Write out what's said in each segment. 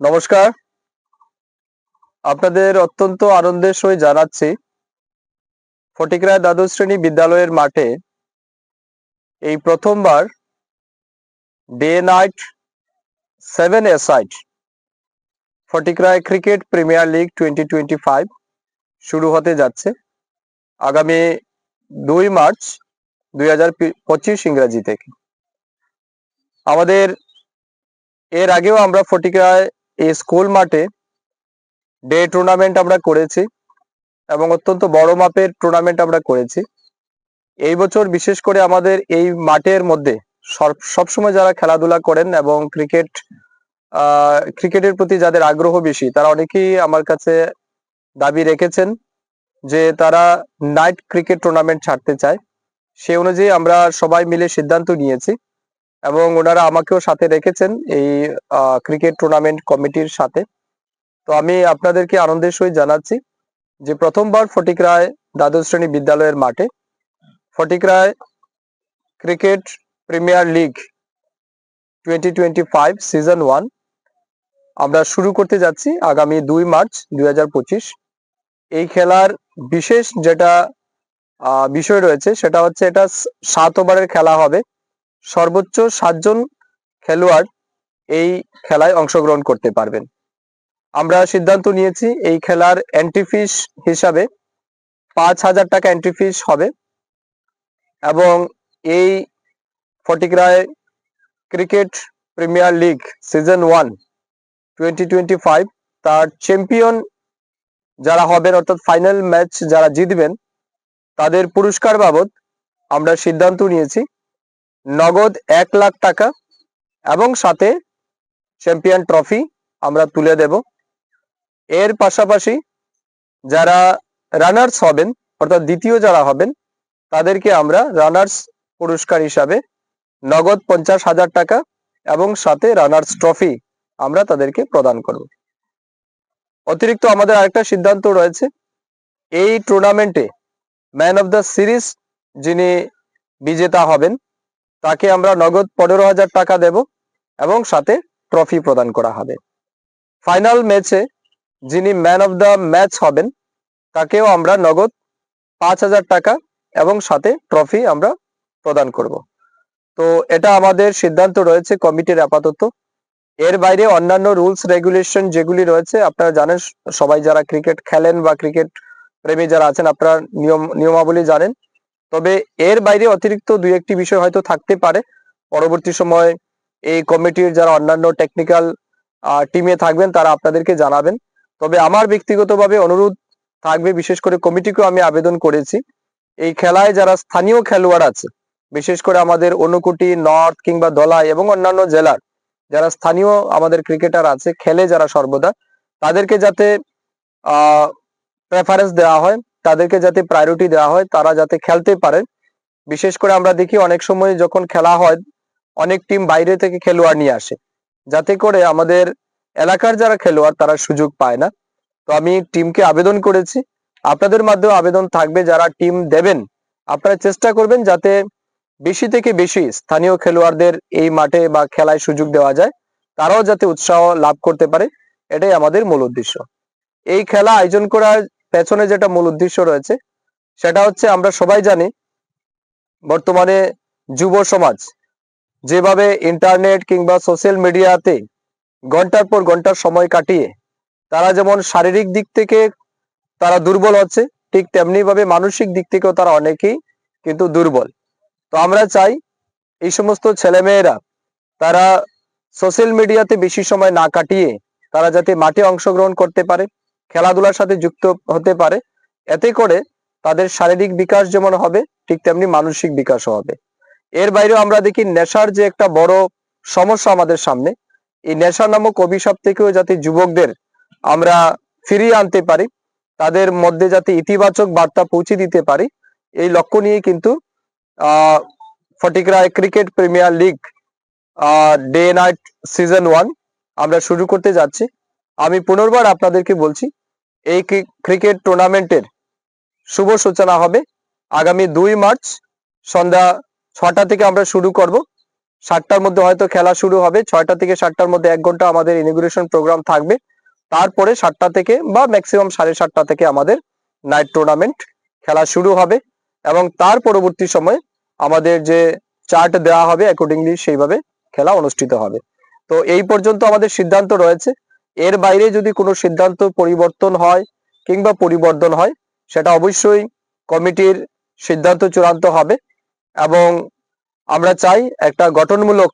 নমস্কার। আপনাদের অত্যন্ত আনন্দের সহিত জানাচ্ছি ফটিকরায় দ্বাদশ শ্রেণি বিদ্যালয়ের মাঠে এই প্রথমবার day night seven a side Fatikroy cricket premier league twenty twenty five শুরু হতে যাচ্ছে আগামী দুই মার্চ দুই হাজার পঁচিশ ইংরাজি থেকে। আমাদের এর আগেও আমরা ফটিকরায় এই স্কুল মাঠে ডে টুর্নামেন্ট আমরা করেছি এবং অত্যন্ত বড় মাপের টুর্নামেন্ট আমরা করেছি। এই বছর বিশেষ করে আমাদের এই মাঠের মধ্যে সব- সবসময় যারা খেলাধুলা করেন এবং ক্রিকেট ক্রিকেটের প্রতি যাদের আগ্রহ বেশি, তারা অনেকেই আমার কাছে দাবি রেখেছেন যে তারা নাইট ক্রিকেট টুর্নামেন্ট ছাড়তে চায়। সে অনুযায়ী আমরা সবাই মিলে সিদ্ধান্ত নিয়েছি। এবং ওনারা আমাকেও সাথে রেখেছেন এই ক্রিকেট টুর্নামেন্ট কমিটির সাথে। তো আমি আপনাদেরকে আনন্দের সহিত জানাচ্ছি যে প্রথমবার ফটিক রায় দ্বাদশ শ্রেণি বিদ্যালয়ের মাঠে Fatik Roy cricket premier league twenty twenty five season one আমরা শুরু করতে যাচ্ছি আগামী দুই মার্চ দুই হাজার পঁচিশ। এই খেলার বিশেষ যেটা বিষয় রয়েছে সেটা হচ্ছে এটা সাত ওভারের খেলা হবে। সর্বোচ্চ সাতজন খেলোয়াড় এই খেলায় অংশগ্রহণ করতে পারবেন। আমরা সিদ্ধান্ত নিয়েছি এই খেলার এন্ট্রি ফিস হিসাবে পাঁচ হাজার টাকা এন্ট্রি ফিস হবে এবং এই Fatikroy cricket premier league season one twenty twenty five তার চ্যাম্পিয়ন যারা হবেন অর্থাৎ ফাইনাল ম্যাচ যারা জিতবেন, তাদের পুরস্কার বাবদ আমরা সিদ্ধান্ত নিয়েছি নগদ এক লাখ টাকা এবং সাথে চ্যাম্পিয়ন ট্রফি আমরা তুলে দেব। এর পাশাপাশি যারা রানার্স হবেন, অর্থাৎ দ্বিতীয় যারা হবেন, তাদেরকে আমরা রানার্স পুরস্কার হিসাবে নগদ পঞ্চাশ হাজার টাকা এবং সাথে রানার্স ট্রফি আমরা তাদেরকে প্রদান করব। অতিরিক্ত আমাদের আরেকটা সিদ্ধান্ত রয়েছে। এই টুর্নামেন্টে ম্যান অফ দ্য সিরিজ যিনি বিজেতা হবেন তাকে আমরা নগদ পনেরো হাজার টাকা দেব এবং সাথে ট্রফি প্রদান করা হবে। ফাইনাল ম্যাচে যিনি ম্যান অফ দ্য ম্যাচ হবেন, তাকেও আমরা নগদ পাঁচ হাজার টাকা এবং সাথে ট্রফি আমরা প্রদান করব। তো এটা আমাদের সিদ্ধান্ত রয়েছে কমিটির আপাতত। এর বাইরে অন্যান্য রুলস রেগুলেশন যেগুলি রয়েছে, আপনারা জানেন সবাই যারা ক্রিকেট খেলেন বা ক্রিকেট প্রেমী যারা আছেন, আপনারা নিয়ম, নিয়মাবলী জানেন। তবে এর বাইরে অতিরিক্ত দুই একটি বিষয় হয়তো থাকতে পারে। পরবর্তী সময় এই কমিটির যারা অন্যান্য টেকনিক্যাল টিমে থাকবেন, তারা আপনাদেরকে জানাবেন। তবে আমার ব্যক্তিগতভাবে অনুরোধ থাকবে, বিশেষ করে কমিটিকেও আমি আবেদন করেছি। এই খেলায় যারা স্থানীয় খেলোয়াড় আছে, বিশেষ করে আমাদের অনুকুটি, নর্থ কিংবা দলাই এবং অন্যান্য জেলার যারা স্থানীয় আমাদের ক্রিকেটার আছে, খেলে যারা সর্বদা, তাদেরকে যাতে আহ প্রেফারেন্স দেওয়া হয়। তাদেরকে যাতে প্রায়োরিটি দেওয়া হয়, তারা যাতে খেলতে পারে। বিশেষ করে আমরা দেখি অনেক সময় যখন খেলা হয়, অনেক টিম বাইরে থেকে খেলোয়াড় নিয়ে আসে। যাতে করে আমাদের এলাকার যারা খেলোয়াড়, তারা সুযোগ পায় না। তো আমি টিমকে আবেদন করেছি। আপনাদের মাধ্যমে আবেদন থাকবে, যারা টিম দেবেন, আপনারা চেষ্টা করবেন যাতে বেশি থেকে বেশি স্থানীয় খেলোয়াড়দের এই মাঠে বা খেলায় সুযোগ দেওয়া যায়। তারাও যাতে উৎসাহ লাভ করতে পারে, এটাই আমাদের মূল উদ্দেশ্য। এই খেলা আয়োজন করার পেছনে যেটা মূল উদ্দেশ্য রয়েছে, সেটা হচ্ছে আমরা সবাই জানি বর্তমানে যুব সমাজ যেভাবে ইন্টারনেট কিংবা সোশ্যাল মিডিয়াতে ঘণ্টার পর ঘণ্টার সময় কাটিয়ে তারা যেমন শারীরিক দিক থেকে তারা দুর্বল হচ্ছে, ঠিক তেমনি ভাবে মানসিক দিক থেকেও তারা অনেকেই কিন্তু দুর্বল। তো আমরা চাই এই সমস্ত ছেলেমেয়েরা তারা সোশ্যাল মিডিয়াতে বেশি সময় না কাটিয়ে তারা যাতে মাঠে অংশগ্রহণ করতে পারে। খেলাধুলার সাথে যুক্ত হতে পারে। এতে করে তাদের শারীরিক বিকাশ যেমন হবে, ঠিক তেমনি মানসিক বিকাশও হবে। এর বাইরেও আমরা দেখি নেশার যে একটা বড় সমস্যা আমাদের সামনে, এই নেশা নামক অভিশাপ থেকেও যাতে যুবকদের আমরা ফিরিয়ে আনতে পারি, তাদের মধ্যে যাতে ইতিবাচক বার্তা পৌঁছে দিতে পারি, এই লক্ষ্য নিয়ে কিন্তু Fatikroy cricket premier league day night season one আমরা শুরু করতে যাচ্ছি। আমি পুনর্বার আপনাদেরকে বলছি, এই ক্রি- ক্রিকেট টুর্নামেন্টের শুভ সূচনা হবে আগামী দুই মার্চ সন্ধ্যা ছটা থেকে আমরা শুরু করব। সাতটার মধ্যে হয়তো খেলা শুরু হবে, ছয়টা থেকে সাতটার মধ্যে এক ঘণ্টা আমাদের ইনিগ্রেশন প্রোগ্রাম থাকবে। তারপরে সাতটা থেকে বা ম্যাক্সিমাম সাড়ে সাতটা থেকে আমাদের নাইট টুর্নামেন্ট খেলা শুরু হবে এবং তার পরবর্তী সময়ে আমাদের যে চার্ট দেওয়া হবে অ্যাকর্ডিংলি সেইভাবে খেলা অনুষ্ঠিত হবে। তো এই পর্যন্ত আমাদের সিদ্ধান্ত রয়েছে। এর বাইরে যদি কোনো সিদ্ধান্ত পরিবর্তন হয় কিংবা পরিবর্তন হয়, সেটা অবশ্যই কমিটির সিদ্ধান্ত চূড়ান্ত হবে এবং আমরা চাই একটা গঠনমূলক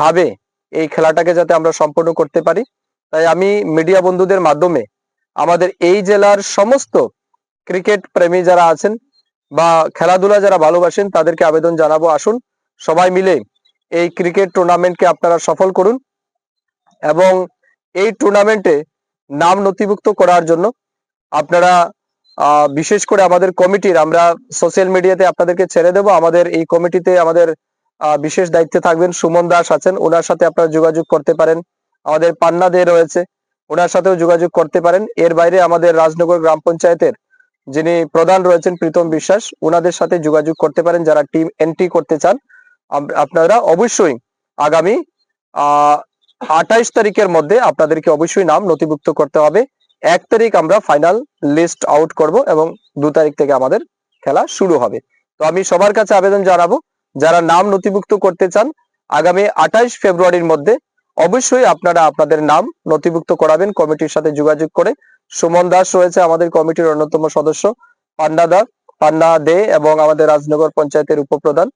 ভাবে এই খেলাটাকে যাতে আমরা সম্পন্ন করতে পারি। তাই আমি মিডিয়া বন্ধুদের মাধ্যমে আমাদের এই জেলার সমস্ত ক্রিকেট প্রেমী যারা আছেন বা খেলাধুলা যারা ভালোবাসেন, তাদেরকে আবেদন জানাব। আসুন, সবাই মিলে এই ক্রিকেট টুর্নামেন্টকে আপনারা সফল করুন এবং এই টুর্নামেন্টে নাম নথিভুক্ত করার জন্য আপনারা বিশেষ করে আমাদের কমিটির, আমরা সোশ্যাল মিডিয়াতে আপনাদেরকে ছেড়ে দেব। আমাদের এই কমিটিতে আমাদের বিশেষ দায়িত্বে থাকবেন সুমন দাস আছেন। ওনার সাথে আপনারা যোগাযোগ করতে পারেন। আমাদের পান্না দে রয়েছে, ওনার সাথেও যোগাযোগ করতে পারেন। এর বাইরে আমাদের রাজনগর গ্রাম পঞ্চায়েতের যিনি প্রধান রয়েছেন প্রীতম বিশ্বাস, ওনাদের সাথে যোগাযোগ করতে পারেন। যারা টিম এন্ট্রি করতে চান আপনারা অবশ্যই আগামী আঠাইশ তারিখের মধ্যে আপনাদেরকে অবশ্যই নাম নথিভুক্ত করতে হবে। এক তারিখ আমরা ফাইনাল লিস্ট আউট করব এবং দু তারিখ থেকে আমাদের খেলা শুরু হবে। তো আমি সবার কাছে আবেদন জানাব, যারা নাম নথিভুক্ত করতে চান, আগামী আঠাইশ ফেব্রুয়ারির মধ্যে অবশ্যই আপনারা আপনাদের নাম নথিভুক্ত করাবেন, কমিটির সাথে যোগাযোগ করে। সুমন দাস রয়েছে আমাদের কমিটির অন্যতম সদস্য পান্না দা পান্না দে এবং আমাদের রাজনগর পঞ্চায়েতের উপপ্রধান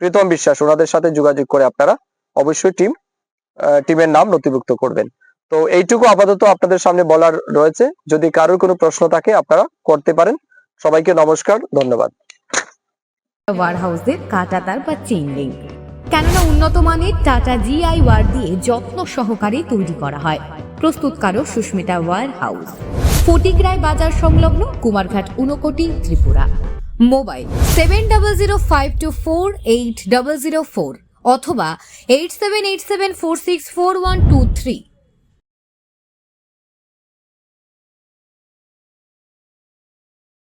প্রীতম বিশ্বাস, ওনাদের সাথে যোগাযোগ করে আপনারা অবশ্যই টিম টিমের নাম নথিভুক্ত করবেন। তো এইটুকু আপাতত আপনাদের সামনে বলার রয়েছে। যদি কারোর কোনো প্রশ্ন থাকে, আপনারা করতে পারেন। সবাইকে নমস্কার, ধন্যবাদ। ওয়ার হাউসের কাটাতার বা চেইন কেননা উন্নত মানের টাটা জিআই ওয়ার দিয়ে যত্ন সহকারে তৈরি করা হয়। প্রস্তুতকারক সুস্মিতা ওয়ার হাউস ফটিকরায় বাজার সংলগ্ন Kumarghat Unakoti Tripura. Mobile seven double zero five two four eight double zero four অথবা eight seven eight seven four six four one two three.